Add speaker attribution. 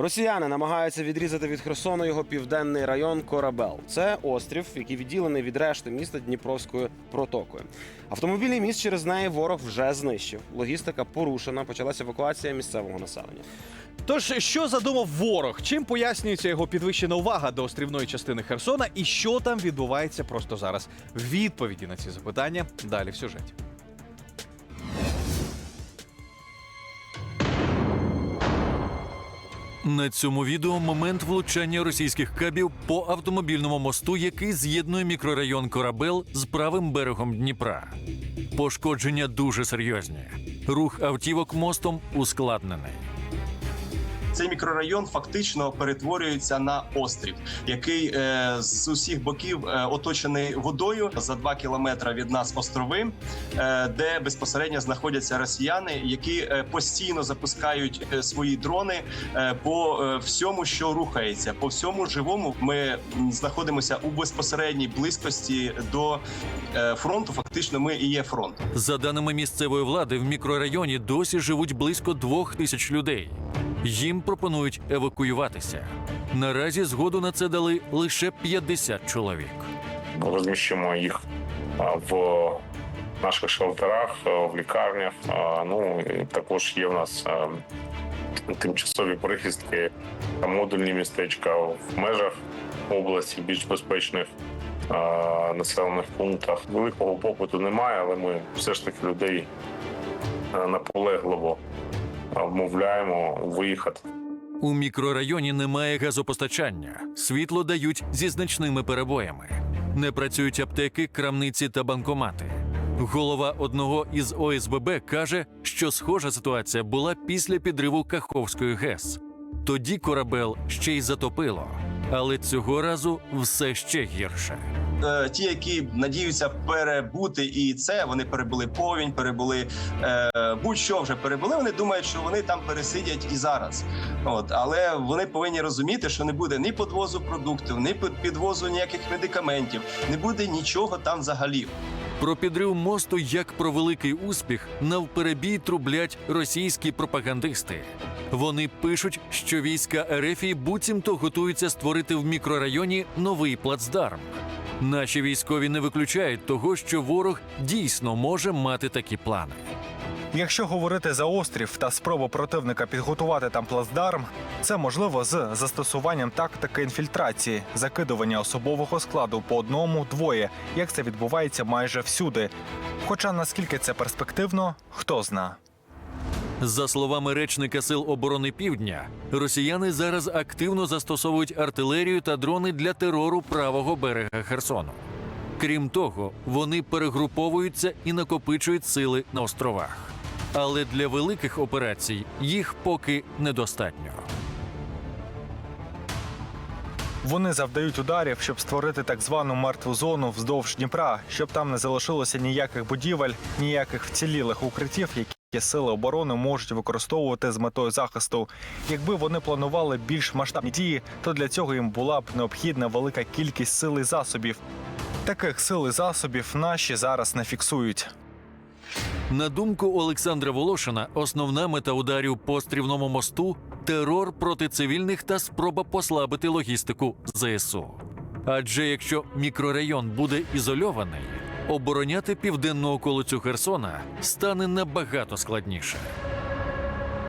Speaker 1: Росіяни намагаються відрізати від Херсону його південний район Корабел. Це острів, який відділений від решти міста Дніпровською протокою. Автомобільний міст через неї ворог вже знищив. Логістика порушена. Почалася евакуація місцевого населення.
Speaker 2: Тож, що задумав ворог? Чим пояснюється його підвищена увага до острівної частини Херсона і що там відбувається просто зараз? Відповіді на ці запитання далі в сюжеті.
Speaker 3: На цьому відео момент влучання російських кабів по автомобільному мосту, який з'єднує мікрорайон Корабел з правим берегом Дніпра. Пошкодження дуже серйозні. Рух автівок мостом ускладнений.
Speaker 4: Цей мікрорайон фактично перетворюється на острів, який е, з усіх боків е, оточений водою за два кілометри від нас острови, е, де безпосередньо знаходяться росіяни, які е, постійно запускають е, свої дрони е, по е, всьому, що рухається, по всьому живому. Ми знаходимося у безпосередній близькості до е, фронту. Фактично, ми і є фронт.
Speaker 3: За даними місцевої влади, в мікрорайоні досі живуть близько двох тисяч людей. Їм пропонують евакуюватися. Наразі згоду на це дали лише 50 чоловік.
Speaker 5: розміщуємо їх в наших шелтерах, в лікарнях. Ну також є в нас тимчасові прихистки та модульні містечка в межах області, більш безпечних населених пунктах. Великого попиту немає, але ми все ж таки людей наполегливо вмовляємо виїхати.
Speaker 3: У мікрорайоні немає газопостачання, світло дають зі значними перебоями. Не працюють аптеки, крамниці та банкомати. Голова одного із ОСББ каже, що схожа ситуація була після підриву Каховської ГЕС. Тоді корабел ще й затопило, але цього разу все ще гірше.
Speaker 4: Е, ті, які надіються перебути і це, вони перебули повінь, перебули е, будь-що вже перебули. Вони думають, що вони там пересидять і зараз. От але вони повинні розуміти, що не буде ні подвозу продуктів, ні підвозу ніяких медикаментів, не буде нічого там взагалі.
Speaker 3: Про підрив мосту як про великий успіх навперебій трублять російські пропагандисти. Вони пишуть, що війська Ерефії буцімто готуються створити в мікрорайоні новий плацдарм. Наші військові не виключають того, що ворог дійсно може мати такі плани.
Speaker 6: Якщо говорити за острів та спробу противника підготувати там плацдарм, це можливо з застосуванням тактики інфільтрації, закидування особового складу по одному двоє, як це відбувається майже всюди. Хоча наскільки це перспективно, хто зна.
Speaker 3: За словами речника Сил оборони Півдня, росіяни зараз активно застосовують артилерію та дрони для терору правого берега Херсону. Крім того, вони перегруповуються і накопичують сили на островах. Але для великих операцій їх поки недостатньо.
Speaker 6: Вони завдають ударів, щоб створити так звану мертву зону вздовж Дніпра, щоб там не залишилося ніяких будівель, ніяких вцілілих укриттів, які сили оборони можуть використовувати з метою захисту. Якби вони планували більш масштабні дії, то для цього їм була б необхідна велика кількість сил і засобів. Таких сил і засобів наші зараз не фіксують.
Speaker 3: На думку Олександра Волошина, основна мета ударів по острівному мосту терор проти цивільних та спроба послабити логістику ЗСУ. Адже якщо мікрорайон буде ізольований, обороняти південну околицю Херсона стане набагато складніше.